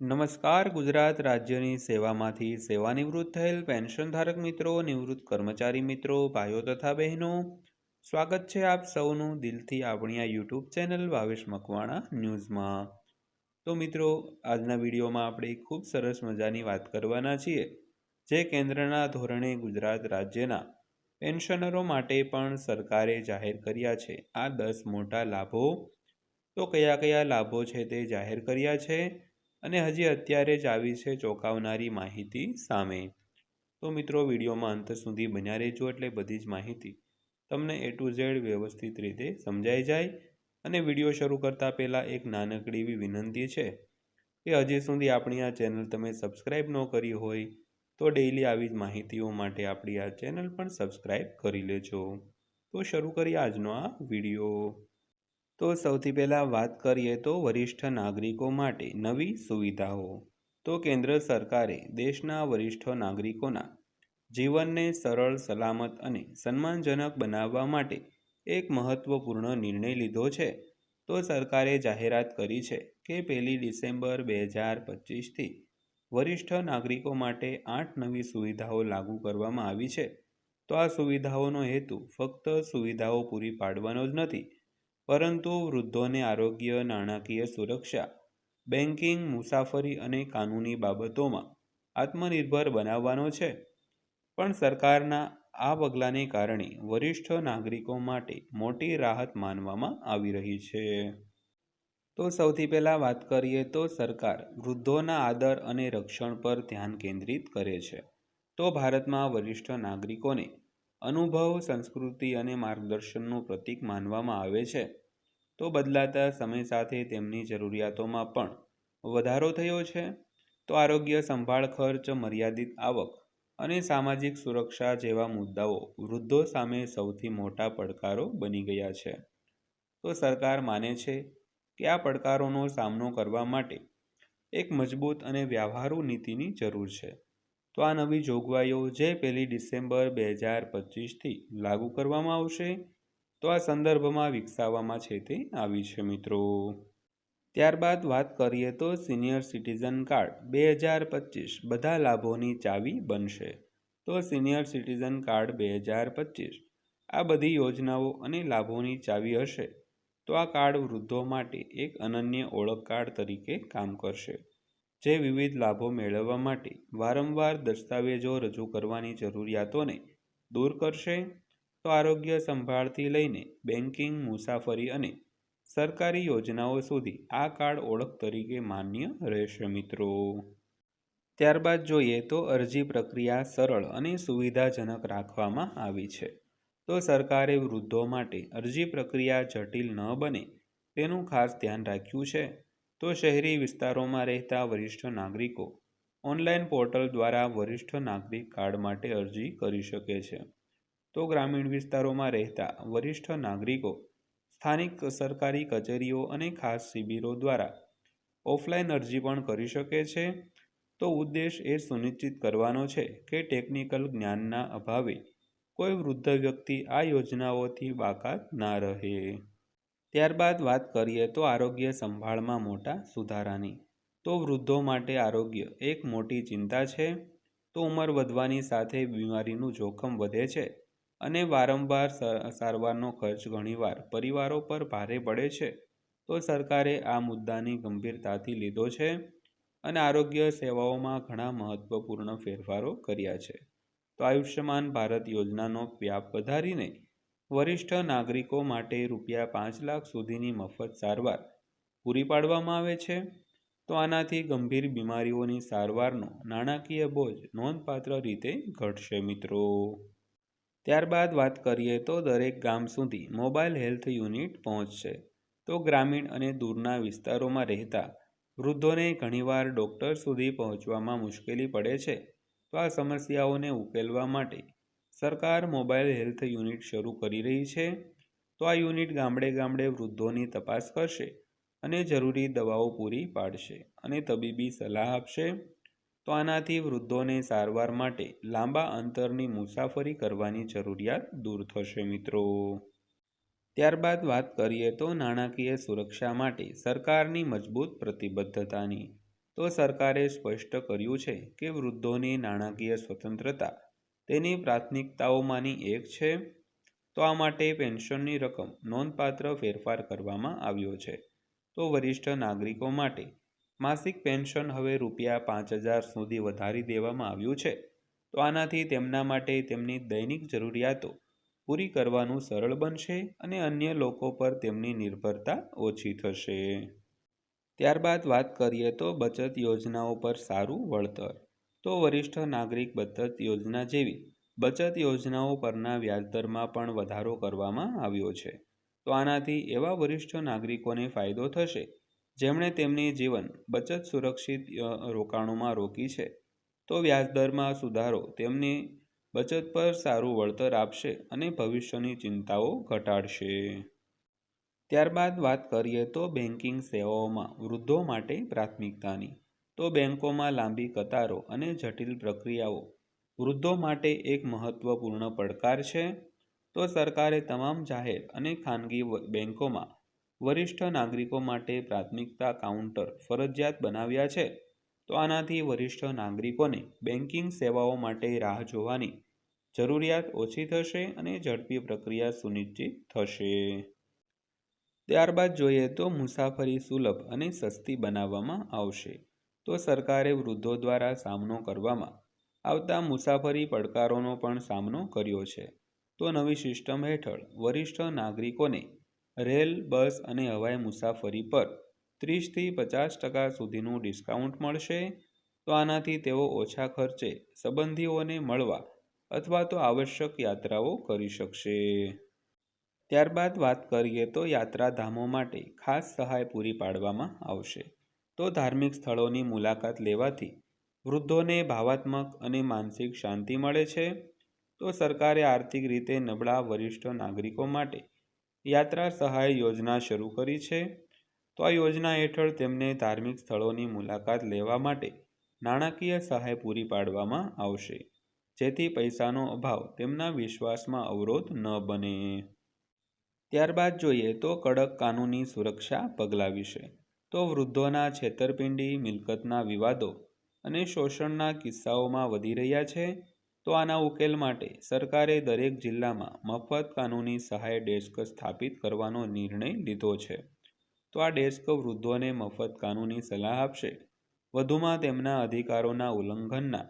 નમસ્કાર, ગુજરાત રાજ્યની સેવામાંથી સેવાનિવૃત્ત થયેલ પેન્શનધારક મિત્રો, નિવૃત્ત કર્મચારી મિત્રો, ભાઈઓ તથા બહેનો, સ્વાગત છે આપ સૌનું દિલથી આપણી આ યુટ્યુબ ચેનલ ભાવેશ મકવાણા ન્યૂઝમાં. તો મિત્રો, આજના વિડીયોમાં આપણે ખૂબ સરસ મજાની વાત કરવાના છીએ, જે કેન્દ્રના ધોરણે ગુજરાત રાજ્યના પેન્શનરો માટે પણ સરકારે જાહેર કર્યા છે. આ દસ મોટા લાભો, તો કયા કયા લાભો છે તે જાહેર કર્યા છે? અને હજી અત્યારે જ આવી છે ચોંકાવનારી માહિતી સામે. તો મિત્રો, વિડીયોમાં અંત સુધી બન્યા રહેજો એટલે બધી જ માહિતી તમને એ ટુ ઝેડ વ્યવસ્થિત રીતે સમજાઈ જાય અને વીડિયો શરૂ કરતાં પહેલાં એક નાનકડી એવી વિનંતી છે કે હજી સુધી આપણી આ ચેનલ તમે સબસ્ક્રાઈબ ન કરી હોય તો ડેઈલી આવી જ માહિતીઓ માટે આપણી આ ચેનલ પણ સબસ્ક્રાઈબ કરી લેજો. તો શરૂ કરીએ આજનો આ વીડિયો. તો સૌથી પહેલાં વાત કરીએ તો વરિષ્ઠ નાગરિકો માટે નવી સુવિધાઓ. તો કેન્દ્ર સરકારે દેશના વરિષ્ઠ નાગરિકોના જીવનને સરળ, સલામત અને સન્માનજનક બનાવવા માટે એક મહત્વપૂર્ણ નિર્ણય લીધો છે. તો સરકારે જાહેરાત કરી છે કે પહેલી ડિસેમ્બર બે હજાર પચીસથી વરિષ્ઠ નાગરિકો માટે આઠ નવી સુવિધાઓ લાગુ કરવામાં આવી છે. તો આ સુવિધાઓનો હેતુ ફક્ત સુવિધાઓ પૂરી પાડવાનો જ નથી પરંતુ વૃદ્ધોને આરોગ્ય, નાણાકીય સુરક્ષા બેન્કિંગ મુસાફરી અને કાનૂની બાબતોમાં આત્મનિર્ભર બનાવવાનો છે. પણ સરકારના આ પગલાંને કારણે વરિષ્ઠ નાગરિકો માટે મોટી રાહત માનવામાં આવી રહી છે. તો સૌથી પહેલાં વાત કરીએ તો સરકાર વૃદ્ધોના આદર અને રક્ષણ પર ધ્યાન કેન્દ્રિત કરે છે. તો ભારતમાં વરિષ્ઠ નાગરિકોને અનુભવ, સંસ્કૃતિ અને માર્ગદર્શનનું પ્રતીક માનવામાં આવે છે. તો બદલાતા સમય સાથે તેમની જરૂરિયાતોમાં પણ વધારો થયો છે. તો આરોગ્ય સંભાળ ખર્ચ, મર્યાદિત આવક અને સામાજિક સુરક્ષા જેવા મુદ્દાઓ વૃદ્ધો સામે સૌથી મોટા પડકારો બની ગયા છે. તો સરકાર માને છે કે આ પડકારોનો સામનો કરવા માટે એક મજબૂત અને વ્યવહારુ નીતિની જરૂર છે. તો આ નવી જોગવાઈઓ જે પહેલી ડિસેમ્બર બે હજાર પચીસથી લાગુ કરવામાં આવશે, તો આ સંદર્ભમાં વિકસાવવામાં છે તે આવી છે મિત્રો. ત્યારબાદ વાત કરીએ તો સિનિયર સિટીઝન કાર્ડ બે હજાર પચીસ બધા લાભોની ચાવી બનશે. તો સિનિયર સિટીઝન કાર્ડ બે હજાર પચીસ, આ બધી યોજનાઓ અને લાભોની ચાવી હશે. તો આ કાર્ડ વૃદ્ધો માટે એક અનન્ય ઓળખ કાર્ડ તરીકે કામ કરશે. જે વિવિધ લાભો મેળવવા માટે વારંવાર દસ્તાવેજો રજૂ કરવાની જરૂરિયાતોને દૂર કરશે, તો આરોગ્ય સંભાળથી લઈને બેન્કિંગ મુસાફરી અને સરકારી યોજનાઓ સુધી આ કાર્ડ ઓળખ તરીકે માન્ય રહેશે મિત્રો. ત્યારબાદ જોઈએ તો અરજી પ્રક્રિયા સરળ અને સુવિધાજનક રાખવામાં આવી છે. તો સરકારે વૃદ્ધો માટે અરજી પ્રક્રિયા જટિલ ન બને તેનું ખાસ ધ્યાન રાખ્યું છે. તો શહેરી વિસ્તારોમાં રહેતા વરિષ્ઠ નાગરિકો ઓનલાઈન પોર્ટલ દ્વારા વરિષ્ઠ નાગરિક કાર્ડ માટે અરજી કરી શકે છે. તો ગ્રામીણ વિસ્તારોમાં રહેતા વરિષ્ઠ નાગરિકો સ્થાનિક સરકારી કચેરીઓ અને ખાસ શિબિરો દ્વારા ઓફલાઈન અરજી પણ કરી શકે છે. તો ઉદ્દેશ એ સુનિશ્ચિત કરવાનો છે કે ટેકનિકલ જ્ઞાનના અભાવે કોઈ વૃદ્ધ વ્યક્તિ આ યોજનાઓથી બાકાત ના રહે. ત્યારબાદ વાત કરીએ તો આરોગ્ય સંભાળમાં મોટા સુધારાની. તો વૃદ્ધો માટે આરોગ્ય એક મોટી ચિંતા છે. તો ઉંમર વધવાની સાથે બીમારીનું જોખમ વધે છે અને વારંવાર સારવારનો ખર્ચ ઘણીવાર પરિવારો પર ભારે પડે છે. તો સરકારે આ મુદ્દાની ગંભીરતાથી લીધો છે અને આરોગ્ય સેવાઓમાં ઘણા મહત્વપૂર્ણ ફેરફારો કર્યા છે. તો આયુષ્યમાન ભારત યોજનાનો વ્યાપ વધારીને વરિષ્ઠ નાગરિકો માટે રૂપિયા પાંચ લાખ સુધીની મફત સારવાર પૂરી પાડવામાં આવે છે? તો આનાથી ગંભીર બીમારીઓની સારવારનો નાણાકીય બોજ નોંધપાત્ર રીતે ઘટશે મિત્રો. ત્યારબાદ વાત કરીએ તો દરેક ગામ સુધી મોબાઈલ હેલ્થ યુનિટ પહોંચશે. તો ગ્રામીણ અને દૂરના વિસ્તારોમાં રહેતા વૃદ્ધોને ઘણીવાર ડૉક્ટર સુધી પહોંચવામાં મુશ્કેલી પડે છે. તો આ સમસ્યાઓને ઉકેલવા માટે સરકાર મોબાઈલ હેલ્થ યુનિટ શરૂ કરી રહી છે, તો આ યુનિટ ગામડે ગામડે વૃદ્ધોની તપાસ કરશે અને જરૂરી દવાઓ પૂરી પાડશે અને તબીબી સલાહ આપશે. તો આનાથી વૃદ્ધોને સારવાર માટે લાંબા અંતરની મુસાફરી કરવાની જરૂરિયાત દૂર થશે, મિત્રો. ત્યારબાદ વાત કરીએ તો નાણાકીય સુરક્ષા માટે સરકારની મજબૂત પ્રતિબદ્ધતાની. તો સરકારે સ્પષ્ટ કર્યું છે કે વૃદ્ધોની નાણાકીય સ્વતંત્રતા તેની પ્રાથમિકતાઓમાંની એક છે, તો આ માટે પેન્શનની રકમ નોંધપાત્ર ફેરફાર કરવામાં આવ્યો છે. તો વરિષ્ઠ નાગરિકો માટે માસિક પેન્શન હવે રૂપિયા પાંચ હજાર સુધી વધારી દેવામાં આવ્યું છે. તો આનાથી તેમના માટે તેમની દૈનિક જરૂરિયાતો પૂરી કરવાનું સરળ બનશે અને અન્ય લોકો પર તેમની નિર્ભરતા ઓછી થશે. ત્યારબાદ વાત કરીએ તો બચત યોજનાઓ પર સારું વળતર. તો વરિષ્ઠ નાગરિક બચત યોજના જેવી બચત યોજનાઓ પરના વ્યાજદરમાં પણ વધારો કરવામાં આવ્યો છે. તો આનાથી એવા વરિષ્ઠ નાગરિકોને ફાયદો થશે, જેમણે તેમની જીવન બચત સુરક્ષિત રોકાણોમાં રોકી છે. તો વ્યાજદરમાં સુધારો તેમની બચત પર સારું વળતર આપશે અને ભવિષ્યની ચિંતાઓ ઘટાડશે. ત્યારબાદ વાત કરીએ તો બેન્કિંગ સેવાઓમાં વૃદ્ધો માટે પ્રાથમિકતાની. તો બેંકોમાં લાંબી કતારો અને જટિલ પ્રક્રિયાઓ. વૃદ્ધો માટે એક મહત્વપૂર્ણ પડકાર છે. તો સરકારે તમામ જાહેર અને ખાનગી બેંકોમાં વરિષ્ઠ નાગરિકો માટે પ્રાથમિકતા કાઉન્ટર ફરજિયાત બનાવ્યા છે. તો આનાથી વરિષ્ઠ નાગરિકોને બેન્કિંગ સેવાઓ માટે રાહ જોવાની જરૂરિયાત ઓછી થશે અને ઝડપી પ્રક્રિયા સુનિશ્ચિત થશે. ત્યારબાદ જોઈએ તો મુસાફરી સુલભ અને સસ્તી બનાવવામાં આવશે. તો સરકારે વૃદ્ધો દ્વારા સામનો કરવામાં આવતા મુસાફરી પડકારોનો પણ સામનો કર્યો છે. તો નવી સિસ્ટમ હેઠળ વરિષ્ઠ નાગરિકોને રેલ, બસ અને હવાઈ મુસાફરી પર ત્રીસથી પચાસ ટકા સુધીનું ડિસ્કાઉન્ટ મળશે. તો આનાથી તેઓ ઓછા ખર્ચે સંબંધીઓને મળવા અથવા તો આવશ્યક યાત્રાઓ કરી શકશે. ત્યારબાદ વાત કરીએ તો યાત્રાધામો માટે ખાસ સહાય પૂરી પાડવામાં આવશે. તો ધાર્મિક સ્થળોની મુલાકાત લેવાથી વૃદ્ધોને ભાવાત્મક અને માનસિક શાંતિ મળે છે. તો સરકારે આર્થિક રીતે નબળા વરિષ્ઠ નાગરિકો માટે યાત્રા સહાય યોજના શરૂ કરી છે. તો આ યોજના હેઠળ તેમને ધાર્મિક સ્થળોની મુલાકાત લેવા માટે નાણાકીય સહાય પૂરી પાડવામાં આવશે. જેથી પૈસાનો અભાવ તેમના વિશ્વાસમાં અવરોધ ન બને. ત્યારબાદ જોઈએ તો કડક કાનૂની સુરક્ષા પગલાં વિશે. તો વૃદ્ધોના છેતરપિંડી, મિલકતના વિવાદો અને શોષણના કિસ્સાઓમાં વધી રહ્યા છે, તો આના ઉકેલ માટે સરકારે દરેક જિલ્લામાં મફત કાનૂની સહાય ડેસ્ક સ્થાપિત કરવાનો નિર્ણય લીધો છે. તો આ ડેસ્ક વૃદ્ધોને મફત કાનૂની સલાહ આપશે. વધુમાં તેમના અધિકારોના ઉલ્લંઘનના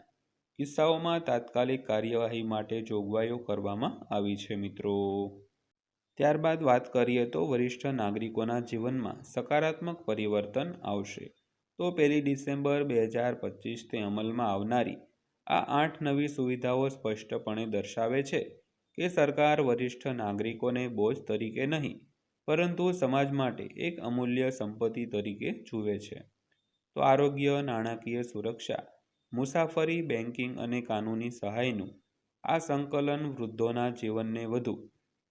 કિસ્સાઓમાં તાત્કાલિક કાર્યવાહી માટે જોગવાઈઓ કરવામાં આવી છે મિત્રો. ત્યારબાદ વાત કરીએ તો વરિષ્ઠ નાગરિકોના જીવનમાં સકારાત્મક પરિવર્તન આવશે. તો પહેલી ડિસેમ્બર બે હજાર પચીસથી અમલમાં આવનારી આ આઠ નવી સુવિધાઓ સ્પષ્ટપણે દર્શાવે છે કે સરકાર વરિષ્ઠ નાગરિકોને બોજ તરીકે નહીં, પરંતુ સમાજ માટે એક અમૂલ્ય સંપત્તિ તરીકે જુએ છે. તો આરોગ્ય, નાણાકીય સુરક્ષા, મુસાફરી બેન્કિંગ અને કાનૂની સહાયનું આ સંકલન વૃદ્ધોના જીવનને વધુ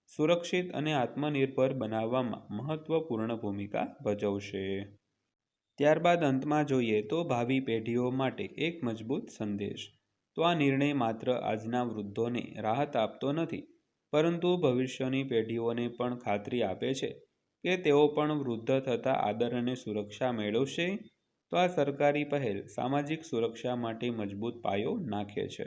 સુરક્ષિત અને આત્મનિર્ભર બનાવવામાં મહત્વપૂર્ણ ભૂમિકા ભજવશે. ત્યારબાદ અંતમાં જોઈએ તો ભાવિ પેઢીઓ માટે એક મજબૂત સંદેશ. તો આ નિર્ણય માત્ર આજના વૃદ્ધોને રાહત આપતો નથી, પરંતુ ભવિષ્યની પેઢીઓને પણ ખાતરી આપે છે કે તેઓ પણ વૃદ્ધ થતાં આદર અને સુરક્ષા મેળવશે. તો આ સરકારી પહેલ સામાજિક સુરક્ષા માટે મજબૂત પાયો નાખે છે.